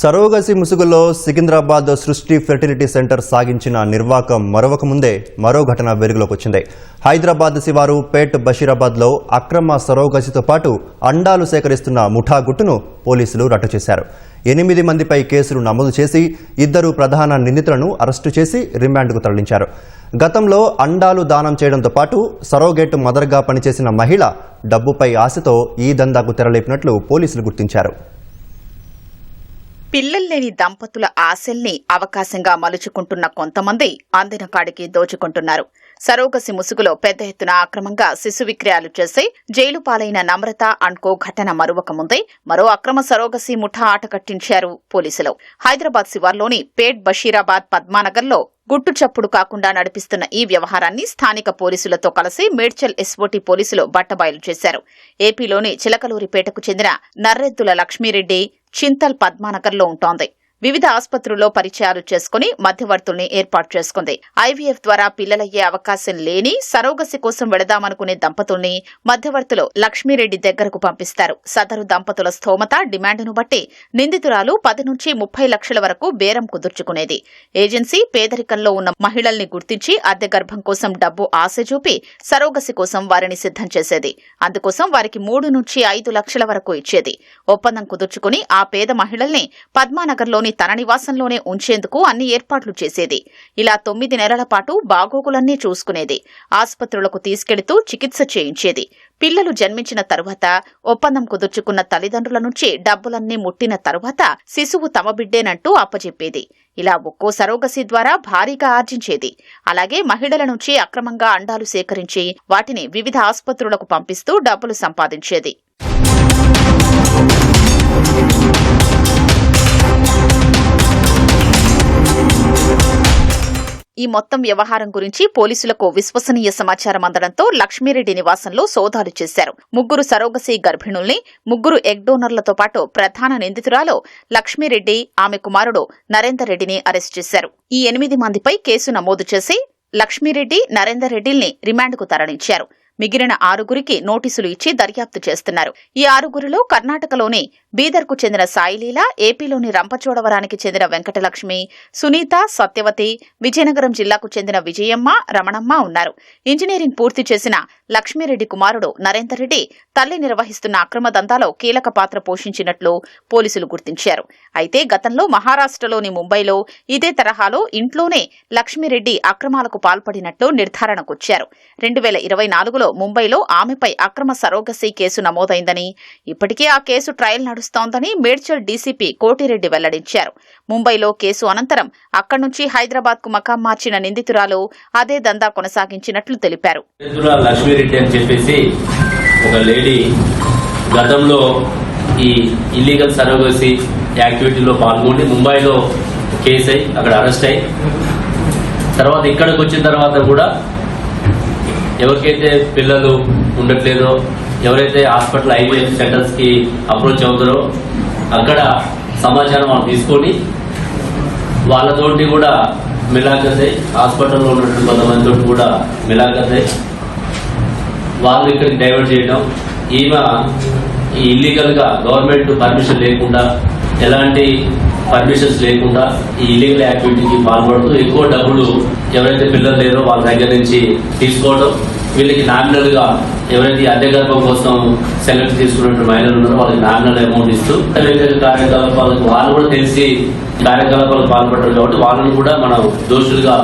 Surrogacy ముసుగులో సికింద్రాబాద్ సృష్టి fertility centre సాగించిన నిర్వాకం మరొక ముందే మరో ఘటన వెలుగులోకి వచ్చింది. హైదరాబాద్ శివారు పేట్ బషీరాబాద్లో అక్రమ సరోగసితో పాటు అండాలు సేకరిస్తున్న ముఠా గుట్టును పోలీసులు రట్టు చేశారు. ఎనిమిది మందిపై కేసులు నమోదు చేసి ఇద్దరు ప్రధాన నిందితులను అరెస్టు చేసి రిమాండ్కు తరలించారు. గతంలో అండాలు దానం చేయడంతో పాటు సరోగేట్ మదర్గా పనిచేసిన మహిళ డబ్బుపై ఆశతో ఈ దందాకు తెరలేపినట్లు పోలీసులు గుర్తించారు. పిల్లల్లేని దంపతుల ఆశల్ని అవకాశంగా మలుచుకుంటున్న కొంతమంది అందిన కాడికి దోచుకుంటున్నారు. సరోగసి ముసుగులో పెద్ద ఎత్తున అక్రమంగా శిశు విక్రయాలు చేసి జైలు పాలైన నమ్రత అండ్కో ఘటన మరువక ముందే మరో అక్రమ సరోగసి ముఠా ఆట కట్టించారు పోలీసులు. హైదరాబాద్ శివార్లోని పేట్ బషీరాబాద్ పద్మానగర్లో గుట్టు చప్పుడు కాకుండా నడిపిస్తున్న ఈ వ్యవహారాన్ని స్థానిక పోలీసులతో కలిసి మేడ్చల్ ఎస్ఓటీ పోలీసులు బట్టబయలు చేశారు. ఏపీలోని చిలకలూరిపేటకు చెందిన నర్రెద్దుల లక్ష్మీరెడ్డి చింతల్ పద్మానగర్లో ఉంటోంది. వివిధ ఆసుపత్రుల్లో పరిచయాలు చేసుకుని మధ్యవర్తుల్ని ఏర్పాటు చేసుకుంది. ఐవీఎఫ్ ద్వారా పిల్లలయ్యే అవకాశం లేని సరోగసి కోసం వెళదామనుకునే దంపతుల్ని మధ్యవర్తులు లక్ష్మీరెడ్డి దగ్గరకు పంపిస్తారు. సదరు దంపతుల స్థోమత డిమాండ్ను బట్టి నిందితురాలు పది నుంచి ముప్పై లక్షల వరకు బేరం కుదుర్చుకునేది. ఏజెన్సీ పేదరికంలో ఉన్న మహిళల్ని గుర్తించి అద్దె గర్భం కోసం డబ్బు ఆశ చూపి సరోగసి కోసం వారిని సిద్ధం చేసేది. అందుకోసం వారికి మూడు నుంచి ఐదు లక్షల వరకు ఇచ్చేది. ఒప్పందం కుదుర్చుకుని ఆ పేద మహిళల్ని పద్మానగర్లోని తన నివాసంలోనే ఉంచేందుకు అన్ని ఏర్పాట్లు చేసేది. ఇలా తొమ్మిది నెలల పాటు బాగోగులన్నీ చూసుకునేది. ఆసుపత్రులకు తీసుకెడుతూ చికిత్స చేయించేది. పిల్లలు జన్మించిన తరువాత ఒప్పందం కుదుర్చుకున్న తల్లిదండ్రుల నుంచి డబ్బులన్నీ ముట్టిన తరువాత శిశువు తమ బిడ్డేనంటూ అప్పజెప్పేది. ఇలా ఒక్కో సరోగసి ద్వారా భారీగా ఆర్జించేది. అలాగే మహిళల నుంచి అక్రమంగా అండాలు సేకరించి వాటిని వివిధ ఆసుపత్రులకు పంపిస్తూ డబ్బులు సంపాదించేది. ఈ మొత్తం వ్యవహారం గురించి పోలీసులకు విశ్వసనీయ సమాచారం అందడంతో లక్ష్మీరెడ్డి నివాసంలో సోదాలు చేశారు. ముగ్గురు సరోగసి గర్భిణుల్ని ముగ్గురు ఎగ్ డోనర్లతో పాటు ప్రధాన నిందితురాలు లక్ష్మీరెడ్డి ఆమె కుమారుడు నరేందర్ రెడ్డిని అరెస్ట్ చేశారు. ఈ ఎనిమిది మందిపై కేసు నమోదు చేసి లక్ష్మీరెడ్డి నరేందర్ రెడ్డిల్ని రిమాండ్కు తరలించారు. మిగిలిన ఆరుగురికి నోటీసులు ఇచ్చి దర్యాప్తు చేస్తున్నారు. ఈ ఆరుగురిలో కర్ణాటకలోని బీదర్కు చెందిన సాయిలీల ఏపీలోని రంపచోడవరానికి చెందిన వెంకటలక్ష్మి సునీత సత్యవతి విజయనగరం జిల్లాకు చెందిన విజయమ్మ రమణమ్మ ఉన్నారు. ఇంజనీరింగ్ పూర్తి చేసిన లక్ష్మీరెడ్డి కుమారుడు నరేందర్ రెడ్డి తల్లి నిర్వహిస్తున్న అక్రమ దందాలో కీలక పాత్ర పోషించినట్లు పోలీసులు గుర్తించారు. అయితే గతంలో మహారాష్ట్రలోని ముంబైలో ఇదే తరహాలో ఇంట్లోనే లక్ష్మీరెడ్డి అక్రమాలకు పాల్పడినట్లు నిర్ధారణకొచ్చారు. రెండు వేల ఇరవై నాలుగులో ముంబైలో ఆమెపై అక్రమ సరోగసీ కేసు నమోదైందని ఇప్పటికే ఆ కేసు ట్రయల్ నడుస్తోందని మేడ్చల్ డీసీపీ కోటిరెడ్డి వెల్లడించారు. ముంబైలో కేసు అనంతరం అక్కడి నుంచి హైదరాబాద్కు మకాం మార్చిన నిందితురాలు అదే దందా కొనసాగించినట్లు తెలిపారు. చేతుల అని చెప్పేసి ఒక లేడీ గతంలో ఈ ఇల్లీగల్ సరోగసి యాక్టివిటీలో పాల్గొని ముంబైలో కేసు అయి అక్కడ అరెస్ట్ అయి తర్వాత ఇక్కడికి వచ్చిన తర్వాత కూడా ఎవరికైతే పిల్లలు ఉండట్లేదో ఎవరైతే హాస్పిటల్ ఐవీఎఫ్ సెంటర్స్కి అప్రోచ్ అవుతారో అక్కడ సమాచారం వాళ్ళు తీసుకొని వాళ్ళతోటి కూడా మిలాఖత్ అయి హాస్పిటల్లో ఉన్నటువంటి కొంతమందితో కూడా మిలాఖత్ అయి వాళ్ళు ఇక్కడికి డైవర్ట్ చేయడం ఈమె ఈ ఇల్లీగల్గా గవర్నమెంట్ పర్మిషన్ లేకుండా ఎలాంటి పర్మిషన్స్ లేకుండా ఈ ఇల్లీగల్ యాక్టివిటీకి పాల్పడుతూ ఎక్కువ డబ్బులు ఎవరైతే పిల్లలు లేరో వాళ్ళ దగ్గర నుంచి తీసుకోవడం వీళ్ళకి నామినల్గా ఎవరైతే అద్దె గర్భం కోసం సెలెక్ట్ తీసుకున్నట్టు మహిళలు ఉన్నారో వాళ్ళకి నామినల్ అమౌంట్ ఇస్తూ వ్యక్తిగత కార్యకలాపాలకు వాళ్ళు కూడా తెలిసి కార్యకలాపాలు పాల్పడరు కాబట్టి వాళ్ళని కూడా మనం దోషులుగా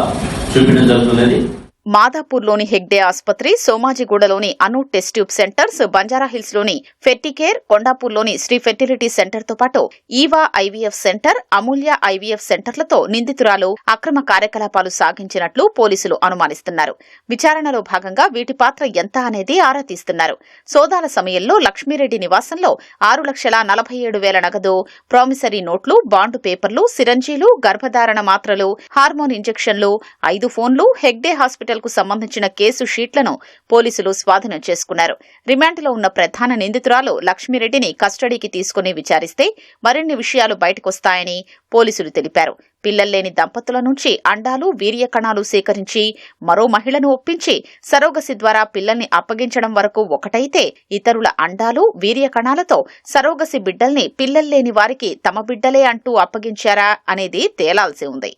చూపించడం జరుగుతున్నది. మాదాపూర్లోని హెగ్డే ఆసుపత్రి సోమాజిగూడలోని అను టెస్ట్ ట్యూబ్ సెంటర్స్ బంజారాహిల్స్లోని ఫెర్టికేర్ కొండాపూర్లోని శ్రీ ఫెర్టిలిటీ సెంటర్తో పాటు Eva IVF centre Amulya IVF సెంటర్లతో నిందితురాలు అక్రమ కార్యకలాపాలు సాగించినట్లు పోలీసులు అనుమానిస్తున్నారు. విచారణలో భాగంగా వీటి పాత్ర ఎంత అనేది ఆరా తీస్తున్నారు. సోదాల సమయంలో లక్ష్మీరెడ్డి నివాసంలో ఆరు లక్షల నలభై ఏడు వేల నగదు ప్రామిసరీ నోట్లు బాండు పేపర్లు సిరంజీలు గర్భధారణ మాత్రలు హార్మోన్ ఇంజెక్షన్లు ఐదు ఫోన్లు హెగ్డే హాస్పిటల్ హత్యలకు సంబంధించిన కేసు షీట్లను పోలీసులు స్వాధీనం చేసుకున్నారు. రిమాండ్లో ఉన్న ప్రధాన నిందితురాలు లక్ష్మిరెడ్డిని కస్టడీకి తీసుకుని విచారిస్తే మరిన్ని విషయాలు బయటకొస్తాయని పోలీసులు తెలిపారు. పిల్లల్లేని దంపతుల నుంచి అండాలు వీర్య కణాలు సేకరించి మరో మహిళను ఒప్పించి సరోగసి ద్వారా పిల్లల్ని అప్పగించడం వరకు ఒకటైతే ఇతరుల అండాలు వీర్య కణాలతో సరోగసి బిడ్డల్ని పిల్లల్లేని వారికి తమ బిడ్డలే అంటూ అప్పగించారా అనేది తేలాల్సి ఉంది.